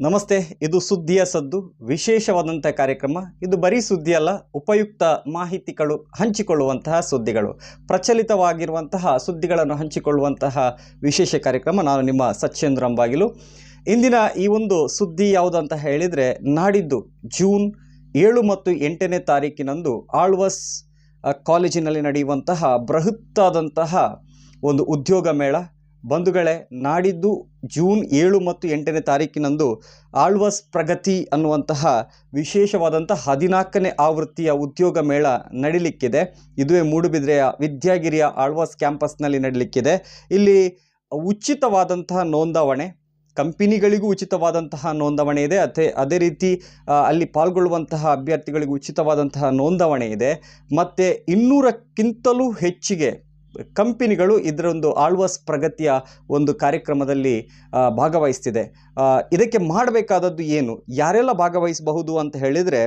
ನಮಸ್ತೆ, ಇದು ಸುದ್ದಿಯ ಸದ್ದು. ವಿಶೇಷವಾದಂಥ ಕಾರ್ಯಕ್ರಮ. ಇದು ಬರೀ ಸುದ್ದಿ ಅಲ್ಲ, ಉಪಯುಕ್ತ ಮಾಹಿತಿಗಳು ಹಂಚಿಕೊಳ್ಳುವಂತಹ ಸುದ್ದಿಗಳು. ಪ್ರಚಲಿತವಾಗಿರುವಂತಹ ಸುದ್ದಿಗಳನ್ನು ಹಂಚಿಕೊಳ್ಳುವಂತಹ ವಿಶೇಷ ಕಾರ್ಯಕ್ರಮ ನಾನು ನಿಮ್ಮ ಸತ್ಯೇಂದ್ರ ಅಂಬಾಗಿಲು. ಇಂದಿನ ಈ ಒಂದು ಸುದ್ದಿ ಯಾವುದು ಅಂತ ಹೇಳಿದರೆ, ನಾಡಿದ್ದು ಜೂನ್ ಏಳು ಮತ್ತು ಎಂಟನೇ ತಾರೀಕಿನಂದು ಆಳ್ವಸ್ ಕಾಲೇಜಿನಲ್ಲಿ ನಡೆಯುವಂತಹ ಬೃಹತ್ತಾದಂತಹ ಒಂದು ಉದ್ಯೋಗ ಮೇಳ. ಬಂಧುಗಳೇ, ನಾಡಿದ್ದು ಜೂನ್ ಏಳು ಮತ್ತು ಎಂಟನೇ ತಾರೀಕಿನಂದು ಆಳ್ವಸ್ ಪ್ರಗತಿ ಅನ್ನುವಂತಹ ವಿಶೇಷವಾದಂಥ ಹದಿನಾಲ್ಕನೇ ಆವೃತ್ತಿಯ ಉದ್ಯೋಗ ಮೇಳ ನಡೀಲಿಕ್ಕಿದೆ. ಇದುವೇ ಮೂಡುಬಿದ್ರೆಯ ವಿದ್ಯಾಗಿರಿಯ ಆಳ್ವಾಸ್ ಕ್ಯಾಂಪಸ್ನಲ್ಲಿ ನಡೀಲಿಕ್ಕಿದೆ. ಇಲ್ಲಿ ಉಚಿತವಾದಂತಹ ನೋಂದಾವಣೆ, ಕಂಪನಿಗಳಿಗೂ ಉಚಿತವಾದಂತಹ ನೋಂದಾವಣೆ ಇದೆ. ಅದೇ ಅದೇ ರೀತಿ ಅಲ್ಲಿ ಪಾಲ್ಗೊಳ್ಳುವಂತಹ ಅಭ್ಯರ್ಥಿಗಳಿಗೂ ಉಚಿತವಾದಂತಹ ನೋಂದಾವಣೆ ಇದೆ. ಮತ್ತು ಇನ್ನೂರಕ್ಕಿಂತಲೂ ಹೆಚ್ಚಿಗೆ ಕಂಪನಿಗಳು ಇದರೊಂದು ಆಳ್ವಾಸ್ ಪ್ರಗತಿಯ ಒಂದು ಕಾರ್ಯಕ್ರಮದಲ್ಲಿ ಭಾಗವಹಿಸ್ತಿದೆ. ಇದಕ್ಕೆ ಮಾಡಬೇಕಾದದ್ದು ಏನು? ಯಾರೆಲ್ಲ ಭಾಗವಹಿಸಬಹುದು ಅಂತ ಹೇಳಿದರೆ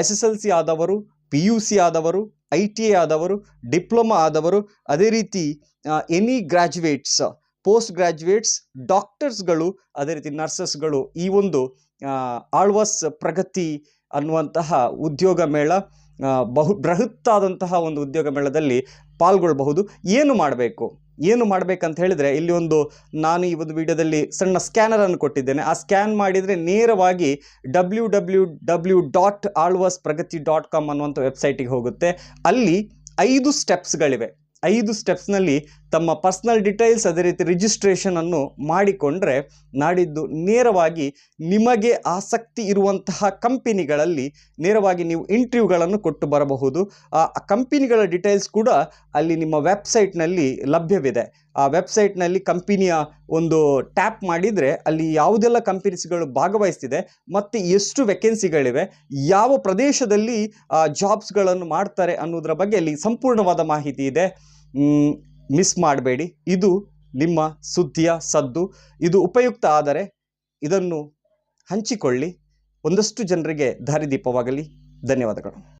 ಎಸ್ ಎಸ್ ಎಲ್ ಸಿ ಆದವರು, ಪಿ ಯು ಸಿ ಆದವರು, ಐ ಟಿ ಎ ಆದವರು, ಡಿಪ್ಲೊಮಾ ಆದವರು, ಅದೇ ರೀತಿ ಎನಿ ಗ್ರ್ಯಾಜುಯೇಟ್ಸ್ ಪೋಸ್ಟ್ ಗ್ರ್ಯಾಜುಯೇಟ್ಸ್ ಡಾಕ್ಟರ್ಸ್ಗಳು, ಅದೇ ರೀತಿ ನರ್ಸಸ್ಗಳು ಈ ಒಂದು ಆಳ್ವಾಸ್ ಪ್ರಗತಿ ಅನ್ನುವಂತಹ ಉದ್ಯೋಗ ಮೇಳ ಬಹು, ಬೃಹತ್ತಾದಂತಹ ಒಂದು ಉದ್ಯೋಗ ಮೇಳದಲ್ಲಿ ಪಾಲ್ಗೊಳ್ಳಬಹುದು ಏನು ಮಾಡಬೇಕು? ಏನು ಮಾಡಬೇಕಂತ ಹೇಳಿದರೆ, ಇಲ್ಲಿ ಒಂದು ನಾನು ಈ ಒಂದು ವಿಡಿಯೋದಲ್ಲಿ ಸಣ್ಣ ಸ್ಕ್ಯಾನರನ್ನು ಕೊಟ್ಟಿದ್ದೇನೆ. ಆ ಸ್ಕ್ಯಾನ್ ಮಾಡಿದರೆ ನೇರವಾಗಿ W W W dot Alvas Pragati dot com ಅನ್ನುವಂಥ ವೆಬ್ಸೈಟಿಗೆ ಹೋಗುತ್ತೆ. ಅಲ್ಲಿ ಐದು ಸ್ಟೆಪ್ಸ್ಗಳಿವೆ ಐದು ಸ್ಟೆಪ್ಸ್ನಲ್ಲಿ ತಮ್ಮ ಪರ್ಸ್ನಲ್ ಡೀಟೇಲ್ಸ್, ಅದೇ ರೀತಿ ರಿಜಿಸ್ಟ್ರೇಷನನ್ನು ಮಾಡಿಕೊಂಡ್ರೆ ನಾಡಿದ್ದು ನೇರವಾಗಿ ನಿಮಗೆ ಆಸಕ್ತಿ ಇರುವಂತಹ ಕಂಪನಿಗಳಲ್ಲಿ ನೇರವಾಗಿ ನೀವು ಇಂಟರ್ವ್ಯೂಗಳನ್ನು ಕೊಟ್ಟು ಬರಬಹುದು. ಆ ಕಂಪನಿಗಳ ಡೀಟೇಲ್ಸ್ ಕೂಡ ಅಲ್ಲಿ ನಿಮ್ಮ ವೆಬ್ಸೈಟ್ನಲ್ಲಿ ಲಭ್ಯವಿದೆ. ಆ ವೆಬ್ಸೈಟ್ನಲ್ಲಿ ಕಂಪನಿಯ ಒಂದು ಟ್ಯಾಪ್ ಮಾಡಿದರೆ ಅಲ್ಲಿ ಯಾವುದೆಲ್ಲ ಕಂಪನೀಸ್ಗಳು ಭಾಗವಹಿಸ್ತಿದೆ, ಮತ್ತು ಎಷ್ಟು ವೆಕೆನ್ಸಿಗಳಿವೆ ಯಾವ ಪ್ರದೇಶದಲ್ಲಿ ಜಾಬ್ಸ್ಗಳನ್ನು ಮಾಡ್ತಾರೆ ಅನ್ನೋದರ ಬಗ್ಗೆ ಅಲ್ಲಿ ಸಂಪೂರ್ಣವಾದ ಮಾಹಿತಿ ಇದೆ. ಮಿಸ್ ಮಾಡಬೇಡಿ. ಇದು ನಿಮ್ಮ ಸುದ್ದಿಯ ಸದ್ದು. ಇದು ಉಪಯುಕ್ತ ಆದರೆ ಇದನ್ನು ಹಂಚಿಕೊಳ್ಳಿ. ಒಂದಷ್ಟು ಜನರಿಗೆ ದಾರಿದೀಪವಾಗಲಿ ಧನ್ಯವಾದಗಳು.